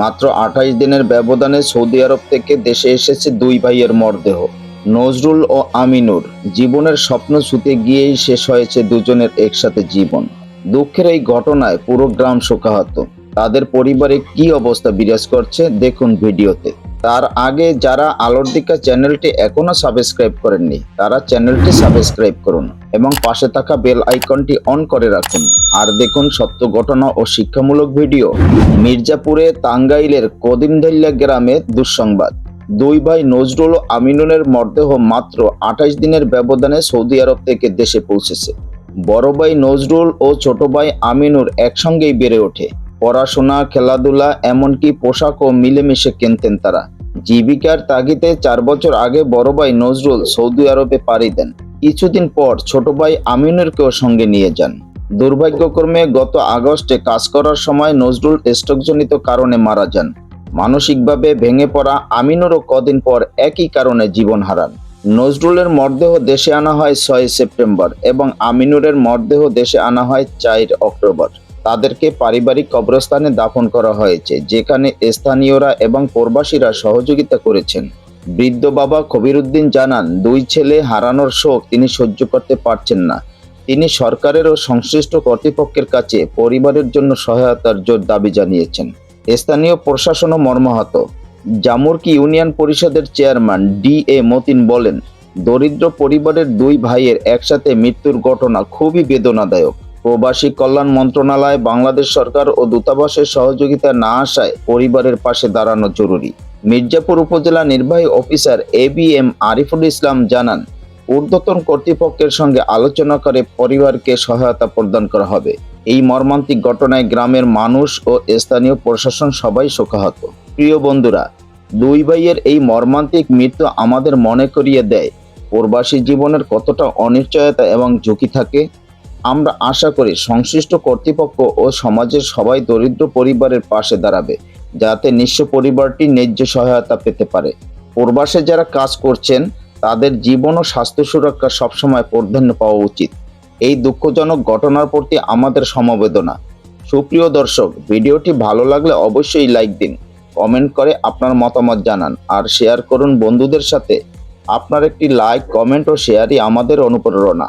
মাত্র আঠাইশ দিনের ব্যবধানে সৌদি আরব থেকে দেশে এসেছে দুই ভাইয়ের মরদেহ। নজরুল ও আমিনুর জীবনের স্বপ্ন ছুতে গিয়েই শেষ হয়েছে দুজনের একসাথে জীবন। দুঃখের এই ঘটনায় পুরো গ্রাম শোকাহত। তাদের পরিবারে কি অবস্থা বিরাজ করছে দেখুন ভিডিওতে। তার আগে যারা আলোর দিকা চ্যানেলটি এখনও সাবস্ক্রাইব করেননি, তারা চ্যানেলটি সাবস্ক্রাইব করুন এবং পাশে থাকা বেল আইকনটি অন করে রাখুন। আর দেখুন সত্য ঘটনা ও শিক্ষামূলক ভিডিও মির্জাপুরে টাঙ্গাইলের কদিমদল্লা গ্রামে দুঃসংবাদ। দুই ভাই নজরুল ও আমিনুনের মরদেহ মাত্র আঠাশ দিনের ব্যবধানে সৌদি আরব থেকে দেশে পৌঁছেছে। বড় ভাই নজরুল ও ছোট ভাই আমিনুর একসঙ্গেই বেড়ে ওঠে। পড়াশোনা, খেলাধুলা, এমনকি পোশাকও মিলেমিশে কিনতেন তারা। জীবিকার তাগিদে চার বছর আগে বড় ভাই নজরুল সৌদি আরবে পাড়ি দেন। কিছুদিন পর ছোট ভাই আমিনুরকেও সঙ্গে নিয়ে যান। দুর্ভাগ্যক্রমে গত আগস্টে কাজ করার সময় নজরুল স্ট্রোকজনিত কারণে মারা যান। মানসিকভাবে ভেঙে পড়া আমিনুরও কদিন পর একই কারণে জীবন হারান। নজরুলের মরদেহ দেশে আনা হয় ছয় সেপ্টেম্বর এবং আমিনুরের মরদেহ দেশে আনা হয় চার অক্টোবর। তাদেরকে পারিবারিক কবরস্থানে দাফন করা হয়েছে, যেখানে স্থানীয়রা এবং প্রবাসীরা সহযোগিতা করেছেন। বৃদ্ধ বাবা কবিরুদ্দিন জানান, দুই ছেলে হারানোর শোক তিনি সহ্য করতে পারছেন না। তিনি সরকারের ও সংশ্লিষ্ট কর্তৃপক্ষের কাছে পরিবারের জন্য সহায়তার জোর দাবি জানিয়েছেন। স্থানীয় প্রশাসনও মর্মাহত। জামুরকি ইউনিয়ন পরিষদের চেয়ারম্যান ডি এ মতিন বলেন, দরিদ্র পরিবারের দুই ভাইয়ের একসাথে মৃত্যুর ঘটনা খুবই বেদনাদায়ক। প্রবাসী কল্যাণ মন্ত্রণালয়, বাংলাদেশ সরকার ও দূতাবাসের সহযোগিতা না আসায় পরিবারের পাশে দাঁড়ানো জরুরি। মির্জাপুর উপজেলা নির্বাহী officer A B M Ariful Islam জানান, ঊর্ধ্বতন কর্তৃপক্ষের সঙ্গে আলোচনা করে পরিবারকে সহায়তা প্রদান করা হবে। এই মর্মান্তিক ঘটনায় গ্রামের মানুষ ও স্থানীয় প্রশাসন সবাই শোকাহত। প্রিয় বন্ধুরা, দুই ভাইয়ের এই মর্মান্তিক মৃত্যু আমাদের মনে করিয়ে দেয়। প্রবাসী জীবনের কতটা অনিশ্চয়তা এবং ঝুঁকি থাকে? আমরা আশা করি সংশ্লিষ্ট কর্তৃপক্ষ ও সমাজের সবাই দরিদ্র পরিবারের পাশে দাঁড়াবে, যাতে নিঃস্ব পরিবারটি ন্যায্য সহায়তা পেতে পারে। প্রবাসে যারা কাজ করছেন, তাদের জীবন ও স্বাস্থ্য সুরক্ষা সবসময় প্রাধান্য পাওয়া উচিত। এই দুঃখজনক ঘটনার প্রতি আমাদের সমবেদনা। সুপ্রিয় দর্শক, ভিডিওটি ভালো লাগলে অবশ্যই লাইক দিন, কমেন্ট করে আপনার মতামত জানান, আর শেয়ার করুন বন্ধুদের সাথে। আপনার একটি লাইক, কমেন্ট ও শেয়ারই আমাদের অনুপ্রেরণা।